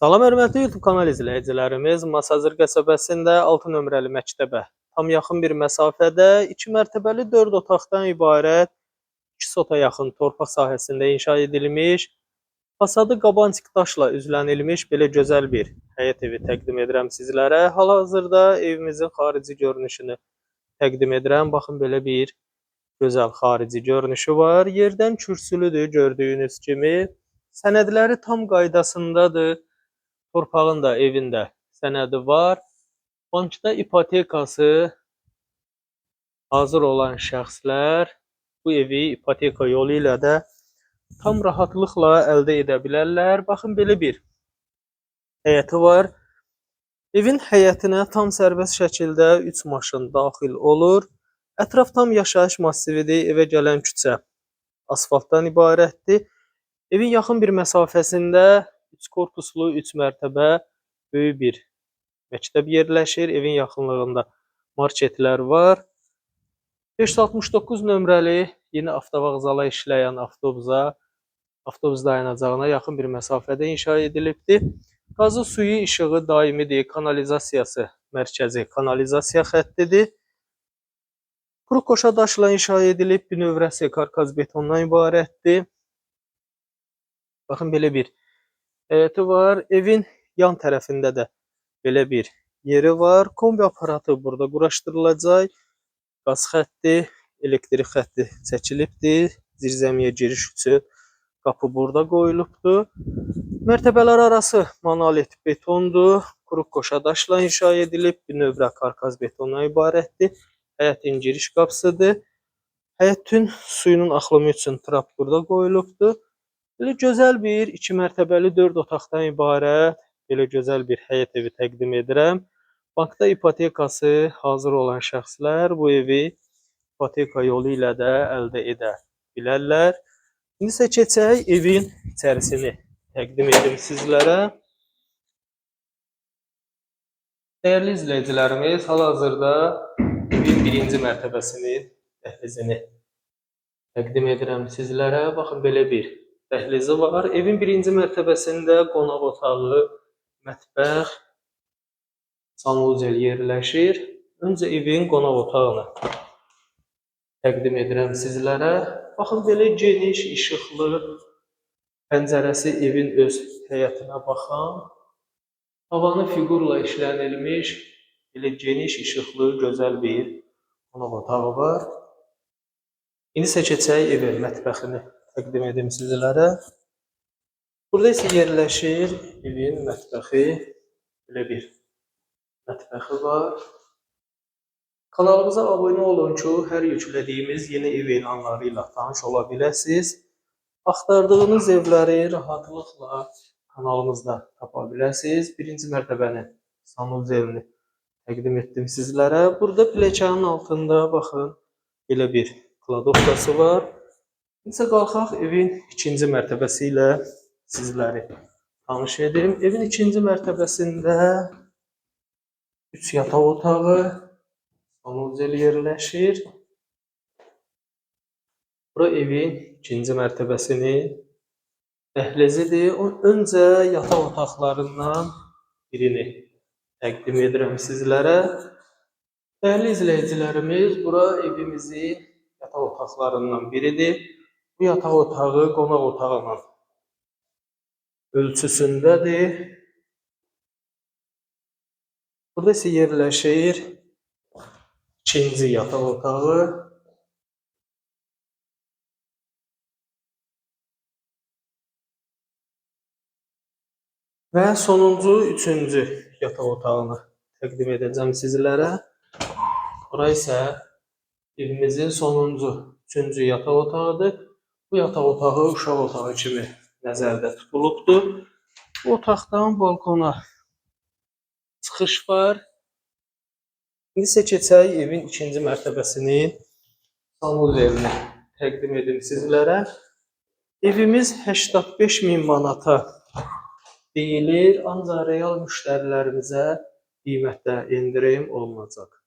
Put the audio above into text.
Salam hörmətli YouTube kanal izləyicilərimiz, Masazır qəsəbəsində 6 nömrəli məktəbə tam yaxın bir məsafədə 2 mərtəbəli 4 otaqdan ibarət 2 sota yaxın torpaq sahəsində inşa edilmiş, fasadı qabantik daşla üzlənilmiş belə gözəl bir həyət evi təqdim edirəm sizlərə. Hal-hazırda evimizin xarici görünüşünü təqdim edirəm. Baxın belə bir gözəl xarici görünüşü var. Yerdən kürsülüdür gördüyünüz kimi. Sənədləri tam qaydasındadır. Torpağın da evində sənədi var. Bankda ipotekası hazır olan şəxslər bu evi ipoteka yolu ilə də tam rahatlıqla əldə edə bilərlər. Baxın belə bir həyəti var. Evin həyətinə tam sərbəst şəkildə 3 maşın daxil olur. Ətraf tam yaşayış massividir. Evə gələn küçə asfaltdan ibarətdir. Evin yaxın bir məsafəsində 3 korpuslu, 3 mərtəbə böyük bir məktəb yerləşir. Evin yaxınlığında marketlər var. 569 nömrəli yeni avtovağzala işləyən avtobusa, avtobus dayanacağına yaxın bir məsafədə inşa edilibdir. Qazı suyu işığı daimidir. Kanalizasiyası mərkəzi kanalizasiya xəttidir. Quru qoşa daşla inşa edilib. Bünövrəsi karkaz betondan ibarətdir. Baxın belə bir həyəti var. Evin yan tərəfində də belə bir yeri var. Kombi aparatı burada quraşdırılacaq. Qaz xətti, elektrik xətti çəkilibdir. Zirzəmiyə giriş üçün qapı burada qoyulubdur. Mərtəbələr arası monolit betondur. Quru qoşa daşla inşa edilib. Bir növrə karkaz betondan ibarətdir. Həyətin giriş qapısıdır. Həyətin suyunun axımı üçün trap burada qoyulubdur. Belə gözəl bir 2 mərtəbəli 4 otaqdan ibarət belə gözəl bir həyət evi təqdim edirəm. Bankda ipotekası hazır olan şəxslər bu evi ipoteka yolu ilə də əldə edə bilərlər. İndi isə keçək evin içərisini təqdim edim sizlərə. Dəyərli izləyicilərimiz, hal-hazırda evin birinci mərtəbəsinin dəhlizini təqdim edirəm sizlərə. Baxın belə bir dəhlizi var. Evin birinci mərtəbəsində qonaq otağı, mətbəx, sanuzel yerləşir. Öncə evin qonaq otağını təqdim edirəm sizlərə. Baxın belə geniş, işıqlı pəncərəsi evin öz həyətinə baxan. Tavanı fiqurla işlənilmiş belə geniş, işıqlı, gözəl bir qonaq otağı var. İndi isə keçək evin mətbəxini təqdim edim sizlərə. Burada isə yerləşir evin mətbəxi. Belə bir mətbəxi var. Kanalımıza abunə olun ki, hər yüklədiyimiz yeni ev elanları tanış ola biləsiniz. Axtardığınız evləri rahatlıqla kanalımızda tapa biləsiniz. Birinci mərtəbənin sanuzelini təqdim etdim sizlərə. Burada pləkanın altında baxın, belə bir kladovkası var. İnsə qalxaq evin ikinci mərtəbəsi ilə sizləri tanış edim. Evin ikinci mərtəbəsində 3 yataq otağı, sanuzel yerləşir. Bura evin ikinci mərtəbəsinin dəhlizidir. Öncə yataq otaqlarından birini təqdim edirəm sizlərə. Dəyərli izləyicilərimiz, bura evimizin yataq otaqlarından biridir. Bu yataq otağı qonaq otağının ölçüsündədir. Burada isə yerləşir ikinci yataq otağı. Və sonuncu, üçüncü yataq otağını təqdim edəcəm sizlərə. Bura isə evimizin sonuncu, üçüncü yataq otağıdır. Bu yataq otağı uşaq otağı kimi nəzərdə tutulubdur. Bu otaqdan balkona çıxış var. İndi isə keçək evin ikinci mərtəbəsinin sanuzelini təqdim edim sizlərə. Evimiz 85 min manata deyilir, ancaq real müştərilərimizə qiymətdə endirim olunacaq.